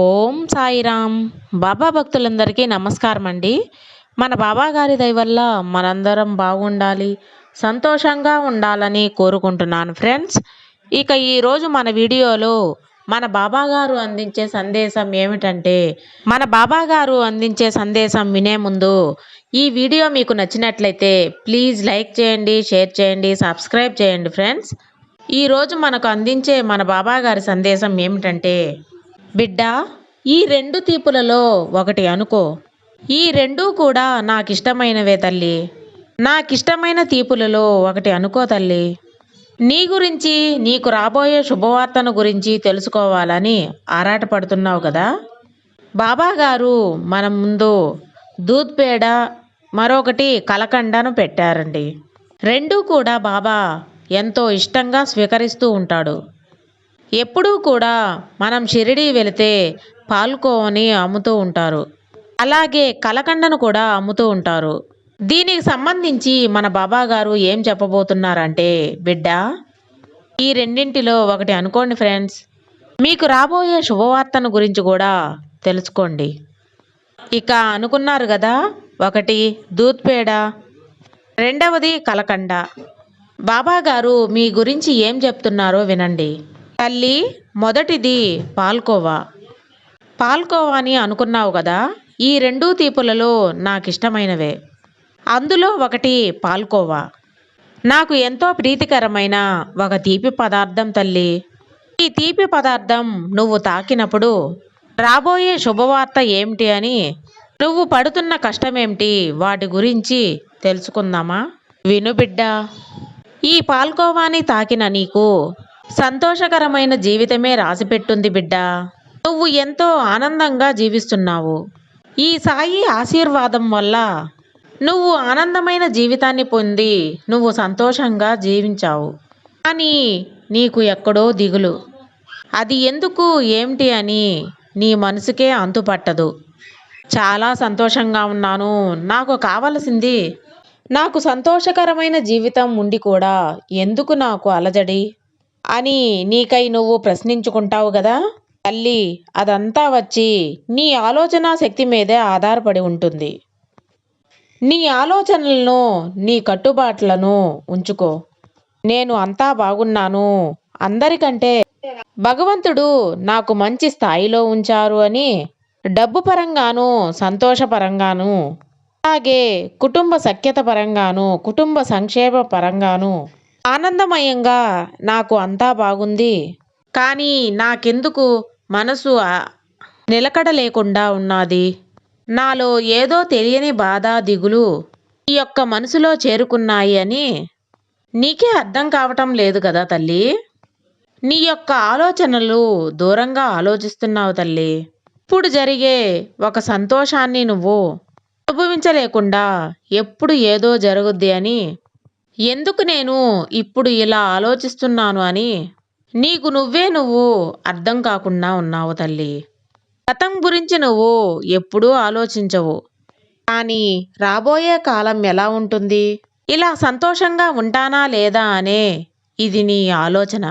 ఓం సాయిరామ్. బాబా భక్తులందరికీ నమస్కారం అండి మన బాబా గారి దయ వల్ల మనందరం బాగుండాలి సంతోషంగా ఉండాలని కోరుకుంటున్నాను ఫ్రెండ్స్. ఇక ఈరోజు మన వీడియోలో మన బాబా గారు అందించే సందేశం ఏమిటంటే మన బాబా గారు అందించే సందేశం వినే ముందు ఈ వీడియో మీకు నచ్చినట్లయితే ప్లీజ్ లైక్ చేయండి షేర్ చేయండి సబ్స్క్రైబ్ చేయండి ఫ్రెండ్స్. ఈరోజు మనకు అందించే మన బాబా గారి సందేశం ఏమిటంటే బిడ్డా ఈ రెండు తీపులలో ఒకటి అనుకో. ఈ రెండూ కూడా నాకిష్టమైనవే తల్లి. నాకిష్టమైన తీపులలో ఒకటి అనుకో తల్లి. నీ గురించి నీకు రాబోయే శుభవార్తను గురించి తెలుసుకోవాలని ఆరాటపడుతున్నావు కదా? బాబా గారు మన ముందు దూద్ పేడ మరొకటి కలకండను పెట్టారండి. రెండూ కూడా బాబా ఎంతో ఇష్టంగా స్వీకరిస్తూ ఉంటాడు. ఎప్పుడూ కూడా మనం షిరిడి వెళితే పాల్కోవని అమ్ముతూ ఉంటారు. అలాగే కలకండను కూడా అమ్ముతూ ఉంటారు. దీనికి సంబంధించి మన బాబా గారు ఏం చెప్పబోతున్నారంటే బిడ్డ ఈ రెండింటిలో ఒకటి అనుకోండి ఫ్రెండ్స్. మీకు రాబోయే శుభవార్తను గురించి కూడా తెలుసుకోండి. ఇక అనుకున్నారు కదా ఒకటి దూత్పేడ రెండవది కలకండ. బాబా గారు మీ గురించి ఏం చెప్తున్నారో వినండి. తల్లి మొదటిది పాల్కోవా? పాల్కోవా అని అనుకున్నావు కదా ఈ రెండు తీపులలో నాకు ఇష్టమైనవే అందులో ఒకటి పాల్కోవా? నాకు ఎంతో ప్రీతికరమైన ఒక తీపి పదార్థం తల్లి. ఈ తీపి పదార్థం నువ్వు తాకినప్పుడు రాబోయే శుభవార్త ఏమిటి అని నువ్వు పడుతున్న కష్టమేమిటి వాటి గురించి తెలుసుకుందామా? విను బిడ్డ. ఈ పాల్కోవాని తాకిన నీకు సంతోషకరమైన జీవితమే రాసిపెట్టుంది బిడ్డ. నువ్వు ఎంతో ఆనందంగా జీవిస్తున్నావు. ఈ సాయి ఆశీర్వాదం వల్ల నువ్వు ఆనందమైన జీవితాన్ని పొంది నువ్వు సంతోషంగా జీవించావు. కానీ నీకు ఎక్కడో దిగులు. అది ఎందుకు ఏమిటి అని నీ మనసుకే అంతుపట్టదు. చాలా సంతోషంగా ఉన్నాను. నాకు కావలసింది నాకు సంతోషకరమైన జీవితం ఉండి కూడా ఎందుకు నాకు అలజడి? అని నీకై నువ్వు ప్రశ్నించుకుంటావు కదా తల్లి అదంతా వచ్చి నీ ఆలోచన శక్తి మీదే ఆధారపడి ఉంటుంది. నీ ఆలోచనలను నీ కట్టుబాట్లను ఉంచుకో. నేను అంతా బాగున్నాను. అందరికంటే భగవంతుడు నాకు మంచి స్థాయిలో ఉంచారు అని డబ్బు పరంగాను సంతోషపరంగాను అలాగే కుటుంబ సఖ్యత పరంగాను కుటుంబ సంక్షేమ పరంగాను ఆనందమయంగా నాకు అంతా బాగుంది. కానీ నాకెందుకు మనసు నిలకడ లేకుండా ఉన్నది? నాలో ఏదో తెలియని బాధ దిగులు ఈ యొక్క మనసులో చేరుకున్నాయి అని నీకే అర్థం కావటం లేదు కదా తల్లి? నీ యొక్క ఆలోచనలు దూరంగా ఆలోచిస్తున్నావు తల్లి. ఇప్పుడు జరిగే ఒక సంతోషాన్ని నువ్వు అనుభవించలేకుండా ఎప్పుడు ఏదో జరుగుద్ది అని ఎందుకు నేను ఇప్పుడు ఇలా ఆలోచిస్తున్నాను అని? నీకు నువ్వే నువ్వు అర్థం కాకుండా ఉన్నావు తల్లి. గతం గురించి నువ్వు ఎప్పుడూ ఆలోచించవు. కానీ రాబోయే కాలం ఎలా ఉంటుంది? ఇలా సంతోషంగా ఉంటానా లేదా అనే ఇది నీ ఆలోచన.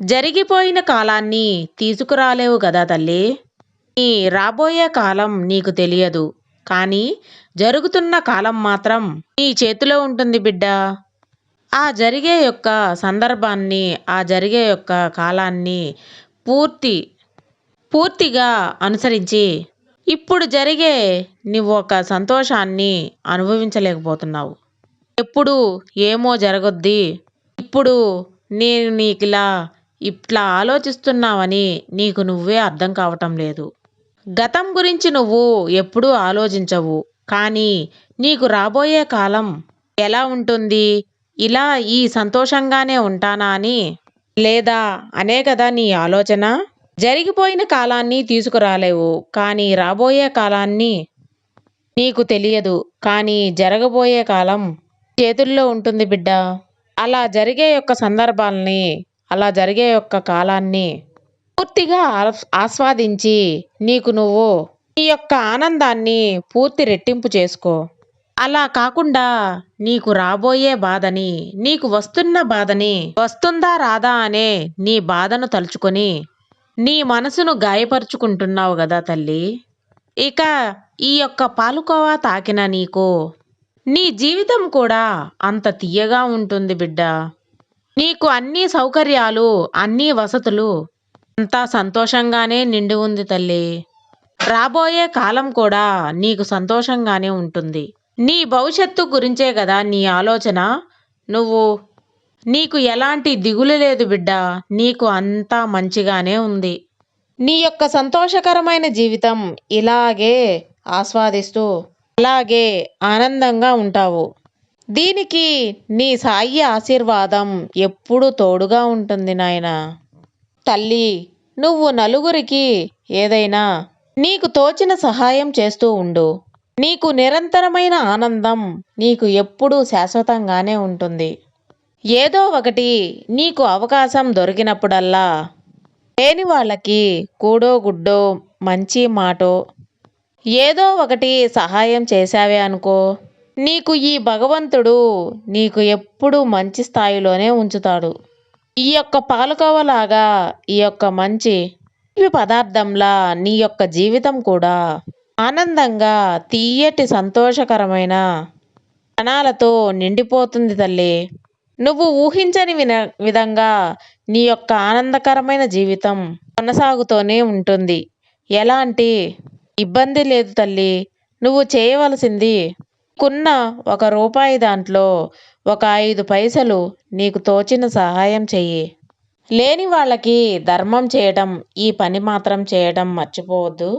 జరిగిపోయిన కాలాన్ని తీసుకురాలేవు కదా తల్లి. నీ రాబోయే కాలం నీకు తెలియదు. కానీ జరుగుతున్న కాలం మాత్రం నీ చేతిలో ఉంటుంది బిడ్డ. ఆ జరిగే యొక్క సందర్భాన్ని ఆ జరిగే యొక్క కాలాన్ని పూర్తి పూర్తిగా అనుసరించి ఇప్పుడు జరిగే నువ్వు ఒక సంతోషాన్ని అనుభవించలేకపోతున్నావు. ఎప్పుడు ఏమో జరగొద్ది. ఇప్పుడు నేను నీకు ఇలా ఇట్లా ఆలోచిస్తున్నావని నీకు నువ్వే అర్థం కావటం లేదు. గతం గురించి నువ్వు ఎప్పుడూ ఆలోచించవు. కానీ నీకు రాబోయే కాలం ఎలా ఉంటుంది? ఇలా ఈ సంతోషంగానే ఉంటానా అని? లేదా అనే కదా నీ ఆలోచన? జరిగిపోయిన కాలాన్ని తీసుకురాలేవు కానీ రాబోయే కాలాన్ని నీకు తెలియదు కానీ జరగబోయే కాలం చేతుల్లో ఉంటుంది బిడ్డ. అలా జరిగే యొక్క సందర్భాలని అలా జరిగే యొక్క కాలాన్ని పూర్తిగా ఆస్వాదించి నీకు నువ్వు నీ యొక్క ఆనందాన్ని పూర్తి రెట్టింపు చేసుకో. అలా కాకుండా నీకు రాబోయే బాధని నీకు వస్తున్న బాధని వస్తుందా రాదా అనే నీ బాధను తలుచుకొని నీ మనసును గాయపరుచుకుంటున్నావు కదా తల్లి. ఇక ఈ యొక్క పాలుకోవా తాకిన నీకు నీ జీవితం కూడా అంత తీయగా ఉంటుంది బిడ్డ. నీకు అన్ని సౌకర్యాలు అన్ని వసతులు అంతా సంతోషంగానే నిండి ఉంది తల్లి. రాబోయే కాలం కూడా నీకు సంతోషంగానే ఉంటుంది. నీ భవిష్యత్తు గురించే కదా నీ ఆలోచన. నువ్వు నీకు ఎలాంటి దిగులు లేదు బిడ్డ నీకు అంతా మంచిగానే ఉంది. నీ యొక్క సంతోషకరమైన జీవితం ఇలాగే ఆస్వాదిస్తూ అలాగే ఆనందంగా ఉంటావు. దీనికి నీ సాయి ఆశీర్వాదం ఎప్పుడూ తోడుగా ఉంటుంది నాయన. తల్లి నువ్వు నలుగురికి ఏదైనా నీకు తోచిన సహాయం చేస్తూ ఉండు. నీకు నిరంతరమైన ఆనందం నీకు ఎప్పుడూ శాశ్వతంగానే ఉంటుంది. ఏదో ఒకటి నీకు అవకాశం దొరికినప్పుడల్లా లేని వాళ్ళకి కూడో గుడ్డో మంచి మాటో ఏదో ఒకటి సహాయం చేశావే అనుకో. నీకు ఈ భగవంతుడు నీకు ఎప్పుడూ మంచి స్థాయిలోనే ఉంచుతాడు. ఈ యొక్క పాలకోవలాగా ఈ యొక్క మంచి పదార్థంలా నీ యొక్క జీవితం కూడా ఆనందంగా తీయటి సంతోషకరమైన క్షణాలతో నిండిపోతుంది తల్లి. నువ్వు ఊహించని విన విధంగా నీ యొక్క ఆనందకరమైన జీవితం కొనసాగుతూనే ఉంటుంది. ఎలాంటి ఇబ్బంది లేదు తల్లి. నువ్వు చేయవలసింది కున్న ఒక రూపాయి దాంట్లో ఒక ఐదు పైసలు నీకు తోచిన సహాయం చెయ్యి. లేని వాళ్ళకి ధర్మం చేయటం ఈ పని మాత్రం చేయటం మర్చిపోవద్దు.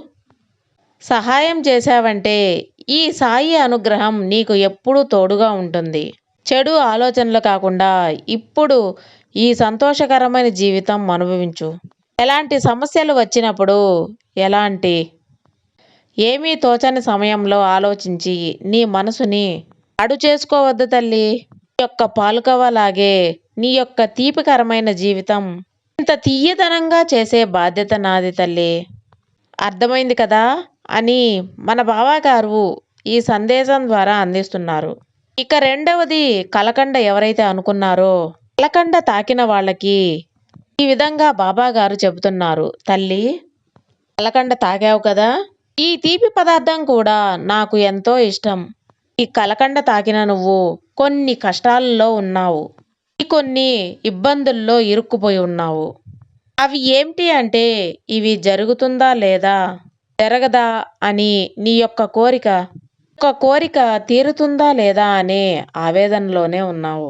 సహాయం చేశావంటే ఈ సాయి అనుగ్రహం నీకు ఎప్పుడూ తోడుగా ఉంటుంది. చెడు ఆలోచనలు కాకుండా ఇప్పుడు ఈ సంతోషకరమైన జీవితం అనుభవించు. ఎలాంటి సమస్యలు వచ్చినప్పుడు ఎలాంటి ఏమీ తోచని సమయంలో ఆలోచించి నీ మనసుని అడు చేసుకోవద్దు తల్లి యొక్క పాలుకవలాగే నీ యొక్క తీపికరమైన జీవితం. ఇంత తీయదనంగా చేసే బాధ్యత నాది తల్లి. అర్థమైంది కదా? అని మన బావాగారు ఈ సందేశం ద్వారా అందిస్తున్నారు. ఇక రెండవది కలకండ ఎవరైతే అనుకున్నారో కలకండ తాకిన వాళ్ళకి ఈ విధంగా బాబాగారు చెబుతున్నారు. తల్లి కలకండ తాగావు కదా? ఈ తీపి పదార్థం కూడా నాకు ఎంతో ఇష్టం. ఈ కలకండ తాకిన నువ్వు కొన్ని కష్టాలలో ఉన్నావు. కొన్ని ఇబ్బందుల్లో ఇరుక్కుపోయి ఉన్నావు. అవి ఏమిటి అంటే ఇవి జరుగుతుందా లేదా? జరగదా అని నీ యొక్క కోరిక. ఒక కోరిక తీరుతుందా లేదా అనే ఆవేదనలోనే ఉన్నావు.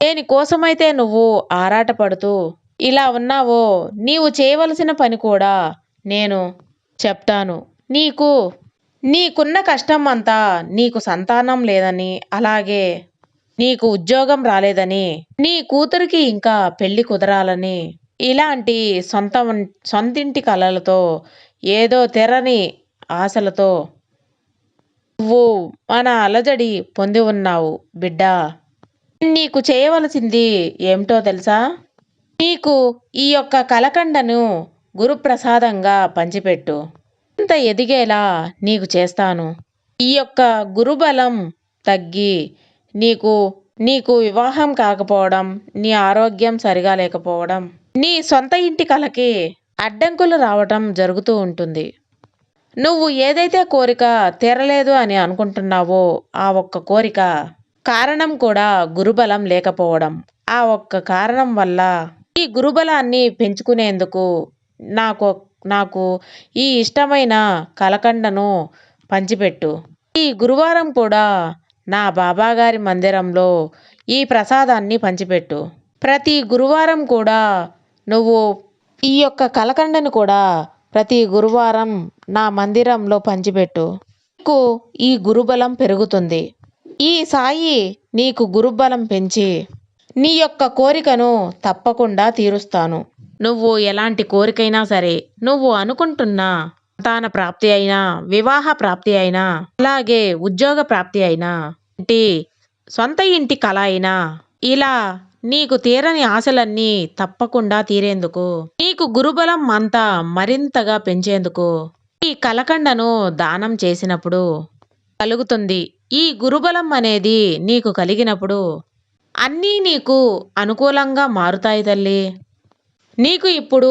దేనికోసమైతే నువ్వు ఆరాటపడుతూ ఇలా ఉన్నావో నీవు చేయవలసిన పని కూడా నేను చెప్తాను. నీకు నీకున్న కష్టం అంతా నీకు సంతానం లేదని అలాగే నీకు ఉద్యోగం రాలేదని నీ కూతురికి ఇంకా పెళ్ళి కుదరాలని ఇలాంటి సొంత సొంతింటి కలలతో ఏదో తెరని ఆశలతో నువ్వు మన అలజడి పొంది ఉన్నావు బిడ్డ. నీకు చేయవలసింది ఏమిటో తెలుసా? నీకు ఈ యొక్క కలకండను గురుప్రసాదంగా పంచిపెట్టు. ఇంత ఎదిగేలా నీకు చేస్తాను. ఈ యొక్క గురుబలం తగ్గి నీకు నీకు వివాహం కాకపోవడం నీ ఆరోగ్యం సరిగా లేకపోవడం నీ సొంత ఇంటి కలకి అడ్డంకులు రావటం జరుగుతూ ఉంటుంది. నువ్వు ఏదైతే కోరిక తీరలేదు అని అనుకుంటున్నావో ఆ ఒక్క కోరిక కారణం కూడా గురుబలం లేకపోవడం. ఆ ఒక్క కారణం వల్ల ఈ గురుబలాన్ని పెంచుకునేందుకు నాకు నాకు ఈ ఇష్టమైన కలకండను పంచిపెట్టు. ఈ గురువారం కూడా నా బాబాగారి మందిరంలో ఈ ప్రసాదాన్ని పంచిపెట్టు. ప్రతి గురువారం కూడా నువ్వు ఈ యొక్క కలకండను కూడా ప్రతి గురువారం నా మందిరంలో పంచిపెట్టు. నీకు ఈ గురుబలం పెరుగుతుంది. ఈ సాయి నీకు గురుబలం పెంచి నీ యొక్క కోరికను తప్పకుండా తీరుస్తాను. నువ్వు ఎలాంటి కోరికైనా సరే నువ్వు అనుకుంటున్నా సంతాన ప్రాప్తి అయినా వివాహ ప్రాప్తి అయినా అలాగే ఉద్యోగ ప్రాప్తి అయినా ఇంటి సొంత ఇంటి కళ అయినా ఇలా నీకు తీరని ఆశలన్నీ తప్పకుండా తీరేందుకు నీకు గురుబలం అంతా మరింతగా పెంచేందుకు ఈ కలకండను దానం చేసినప్పుడు కలుగుతుంది. ఈ గురుబలం అనేది నీకు కలిగినప్పుడు అన్నీ నీకు అనుకూలంగా మారుతాయి తల్లి. నీకు ఇప్పుడు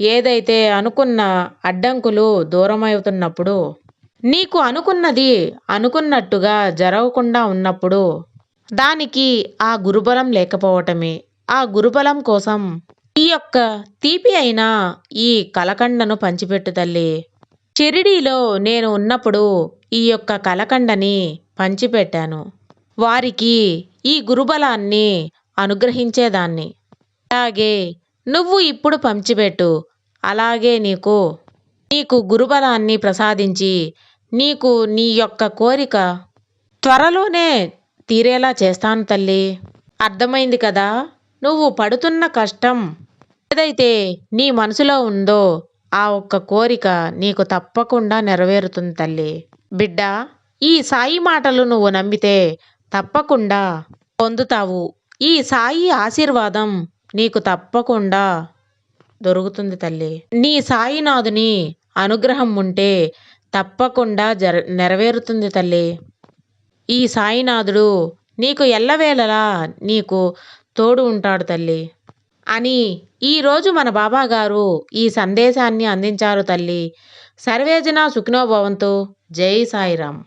ఏదైతే అనుకున్న అడ్డంకులు దూరమవుతున్నప్పుడు నీకు అనుకున్నది అనుకున్నట్టుగా జరగకుండా ఉన్నప్పుడు దానికి ఆ గురుబలం లేకపోవటమే. ఆ గురుబలం కోసం ఈ యొక్క తీపి అయిన ఈ కలకండను పంచిపెట్టు తల్లి. షిరిడీలో నేను ఉన్నప్పుడు ఈ యొక్క కలకండని పంచిపెట్టాను. వారికి ఈ గురుబలాన్ని అనుగ్రహించేదాన్ని. అలాగే నువ్వు ఇప్పుడు పంచిపెట్టు. అలాగే నీకు నీకు గురుబలాన్ని ప్రసాదించి నీకు నీ యొక్క కోరిక త్వరలోనే తీరేలా చేస్తాను తల్లి. అర్థమైంది కదా? నువ్వు పడుతున్న కష్టం ఏదైతే నీ మనసులో ఉందో ఆ ఒక్క కోరిక నీకు తప్పకుండా నెరవేరుతుంది తల్లి. బిడ్డ ఈ సాయి మాటలు నువ్వు నమ్మితే తప్పకుండా పొందుతావు. ఈ సాయి ఆశీర్వాదం నీకు తప్పకుండా దొరుకుతుంది తల్లి. నీ సాయినాథుని అనుగ్రహం ఉంటే తప్పకుండా జర నెరవేరుతుంది తల్లి. ఈ సాయినాథుడు నీకు ఎల్లవేళలా నీకు తోడు ఉంటాడు తల్లి. అని ఈరోజు మన బాబా గారు ఈ సందేశాన్ని అందించారు తల్లి. సర్వేజన సుఖినోభవంతో జై సాయిరామ్.